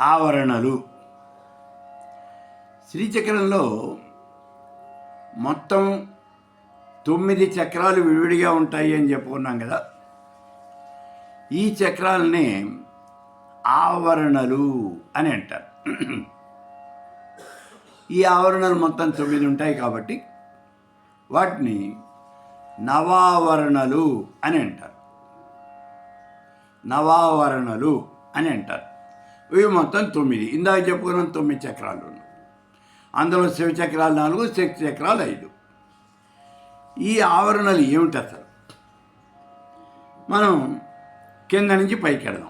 ఆవరణలు. శ్రీచక్రంలో మొత్తం తొమ్మిది చక్రాలు విడివిడిగా ఉంటాయి అని చెప్పుకున్నాం కదా. ఈ చక్రాలని ఆవరణలు అని అంటారు. ఈ ఆవరణలు మొత్తం తొమ్మిది ఉంటాయి కాబట్టి వాటిని నవావరణలు అని అంటారు. నవావరణలు అని అంటారు. ఇవి మొత్తం తొమ్మిది. ఇందాక చెప్పుకున్నాం తొమ్మిది చక్రాలు అందులో శివచక్రాలు నాలుగు శక్తి చక్రాలు ఐదు. ఈ ఆవరణలు ఏమిటి అసలు? మనం కింద నుంచి పైకి వెళదాం.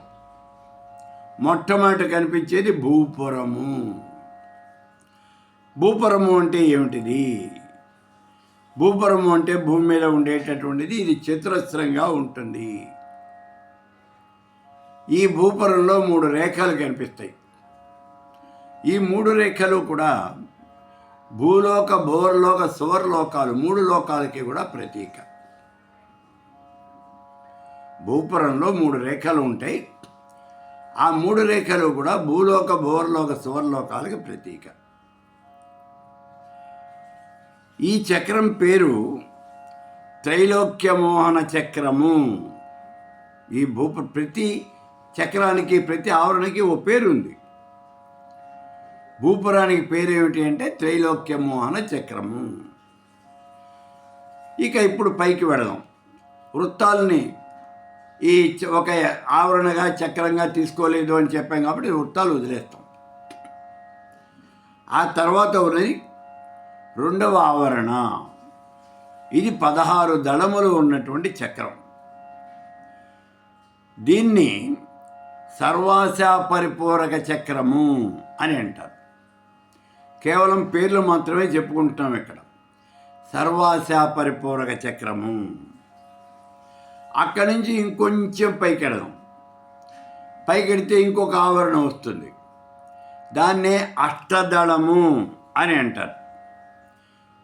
మొట్టమొదట కనిపించేది భూపురము. భూపురము అంటే ఏమిటిది? భూపురము అంటే భూమి మీద ఉండేటటువంటిది ఇది చతురస్రంగా ఉంటుంది. ఈ భూపురంలో మూడు రేఖలు కనిపిస్తాయి. ఈ మూడు రేఖలు కూడా భూలోక భోర్లోక సువర్లోకాలు మూడు లోకాలకి కూడా ప్రతీక. భూపురంలో మూడు రేఖలు ఉంటాయి. ఆ మూడు రేఖలు కూడా భూలోక భూవర్లోక సువర్లోకాలకి ప్రతీక. ఈ చక్రం పేరు త్రైలోక్యమోహన చక్రము. ఈ భూప ప్రతి చక్రానికి ప్రతి ఆవరణకి ఓ పేరు ఉంది భూపురానికి పేరు ఏమిటి అంటే త్రైలోక్యమోహన చక్రము. ఇక ఇప్పుడు పైకి వెళదాం. వృత్తాలని ఈ ఒక ఆవరణగా చక్రంగా తీసుకోలేదు అని చెప్పాం కాబట్టి వృత్తాలు వదిలేస్తాం. ఆ తర్వాత ఉన్నది రెండవ ఆవరణ. ఇది పదహారు దళములు ఉన్నటువంటి చక్రం. దీన్ని సర్వాశా పరిపూరక చక్రము అని అంటారు. కేవలం పేర్లు మాత్రమే చెప్పుకుంటున్నాం ఇక్కడ. సర్వాశా పరిపూరక చక్రము. అక్కడి నుంచి ఇంకొంచెం పైకెడదాం పైకెడితే ఇంకొక ఆవరణ వస్తుంది. దాన్నే అష్టదళము అని అంటారు.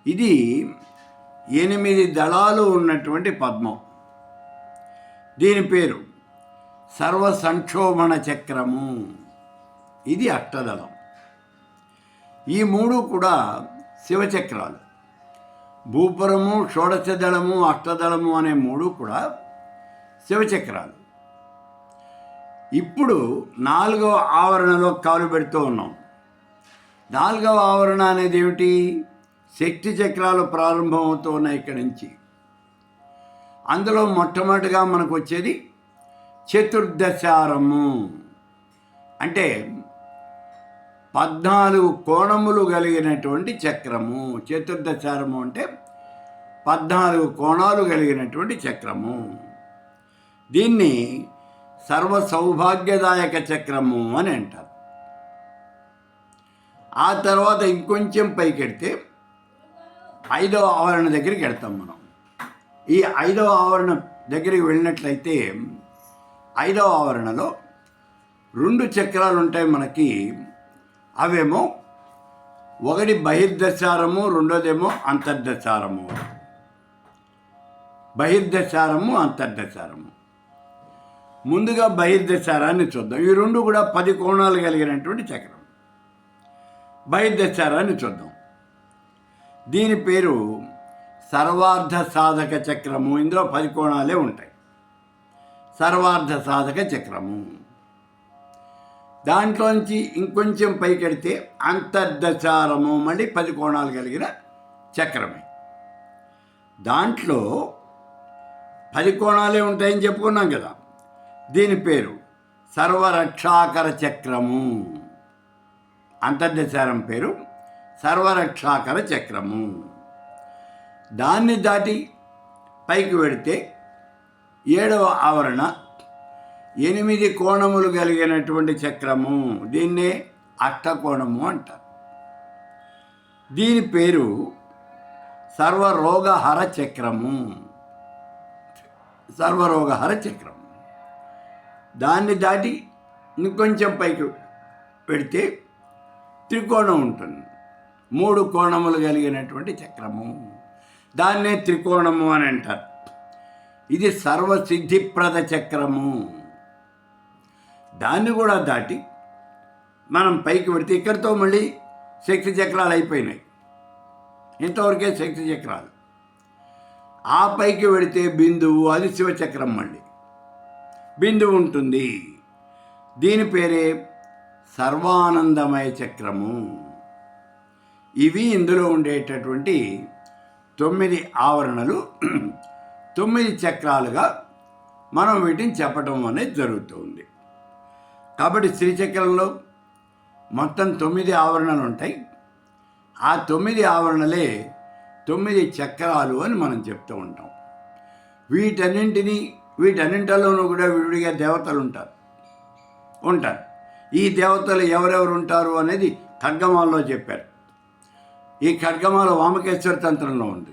ఇది ఎనిమిది దళాలు ఉన్నటువంటి పద్మం. దీని పేరు సర్వ సంక్షోభణ చక్రము. ఇది అష్టదళం. ఈ మూడు కూడా శివచక్రాలు. భూపురము షోడశదళము అష్టదళము అనే మూడు కూడా శివచక్రాలు. ఇప్పుడు నాలుగవ ఆవరణలో కాలు పెడుతూ ఉన్నాం. నాలుగవ ఆవరణ అనేది ఏమిటి? శక్తి చక్రాలు ప్రారంభమవుతూ ఉన్నాయి ఇక్కడి నుంచి. అందులో మొట్టమొదటిగా మనకు వచ్చేది చతుర్దశారము. అంటే పద్నాలుగు కోణములు కలిగినటువంటి చక్రము. చతుర్దశారము అంటే పద్నాలుగు కోణాలు కలిగినటువంటి చక్రము. దీన్ని సర్వ సౌభాగ్యదాయక చక్రము అని అంటారు. ఆ తర్వాత ఇంకొంచెం పైకెడితే ఐదవ ఆవరణ దగ్గరికి వెళ్తాం మనం. ఈ ఐదవ ఆవరణ దగ్గరికి వెళ్ళినట్లయితే ఐదవ ఆవరణలో రెండు చక్రాలు ఉంటాయి మనకి. అవేమో ఒకటి బహిర్దశారము రెండోదేమో అంతర్దశారము. బహిర్దశారము అంతర్దశారము. ముందుగా బహిర్దశారాన్ని చూద్దాం. ఈ రెండు కూడా పది కోణాలు కలిగినటువంటి చక్రం. బహిర్దశారాన్ని చూద్దాం. దీని పేరు సర్వార్థ సాధక చక్రము. ఇందులో పది కోణాలే ఉంటాయి. సర్వార్థ సాధక చక్రము. దాంట్లోంచి ఇంకొంచెం పైకెడితే అంతర్దశారము మళ్ళీ పది కోణాలు కలిగిన చక్రమే. దాంట్లో పది కోణాలే ఉంటాయని చెప్పుకున్నాం కదా. దీని పేరు సర్వరక్షాకర చక్రము. అంతర్దశారం పేరు సర్వరక్షాకర చక్రము. దాన్ని దాటి పైకి వెడితే ఏడవ ఆవరణ ఎనిమిది కోణములు కలిగినటువంటి చక్రము. దీన్నే అష్టకోణము అంటారు. దీని పేరు సర్వరోగహర చక్రము. సర్వరోగహర చక్రం దాన్ని దాటి ఇంకొంచెం పైకి పెడితే త్రికోణం ఉంటుంది. మూడు కోణములు కలిగినటువంటి చక్రము. దాన్నే త్రికోణము అని అంటారు. ఇది సర్వసిద్ధిప్రద చక్రము. దాన్ని కూడా దాటి మనం పైకి పెడితే ఇక్కడితో మళ్ళీ శక్తి చక్రాలు అయిపోయినాయి. ఇంతవరకే శక్తి చక్రాలు. ఆ పైకి పెడితే బిందువు అది శివచక్రం మళ్ళీ. బిందువు ఉంటుంది. దీని పేరే సర్వానందమయ చక్రము. ఇవి ఇందులో ఉండేటటువంటి తొమ్మిది ఆవరణలు. తొమ్మిది చక్రాలుగా మనం వీటిని చెప్పడం అనేది జరుగుతుంది. కాబట్టి శ్రీచక్రంలో మొత్తం తొమ్మిది ఆవరణలు ఉంటాయి. ఆ తొమ్మిది ఆవరణలే తొమ్మిది చక్రాలు అని మనం చెప్తూ ఉంటాం. వీటన్నింటినీ వీటన్నింటిలోనూ కూడా విడిగా దేవతలు ఉంటారు. ఉంటారు. ఈ దేవతలు ఎవరెవరు ఉంటారు అనేది ఖడ్గమాల్లో చెప్పారు. ఈ ఖడ్గమాల వామకేశ్వర తంత్రంలో ఉంది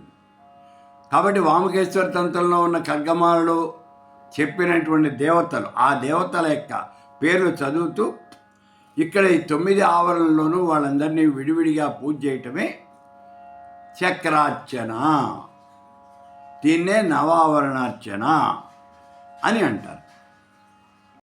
కాబట్టి వామకేశ్వర తంత్రంలో ఉన్న ఖడ్గమాలలో చెప్పినటువంటి దేవతలు ఆ దేవతల యొక్క పేర్లు చదువుతూ ఇక్కడ ఈ తొమ్మిది ఆవరణలోనూ వాళ్ళందరినీ విడివిడిగా పూజ చేయటమే చక్రార్చన. దీన్నే నవావరణార్చన అని అంటారు.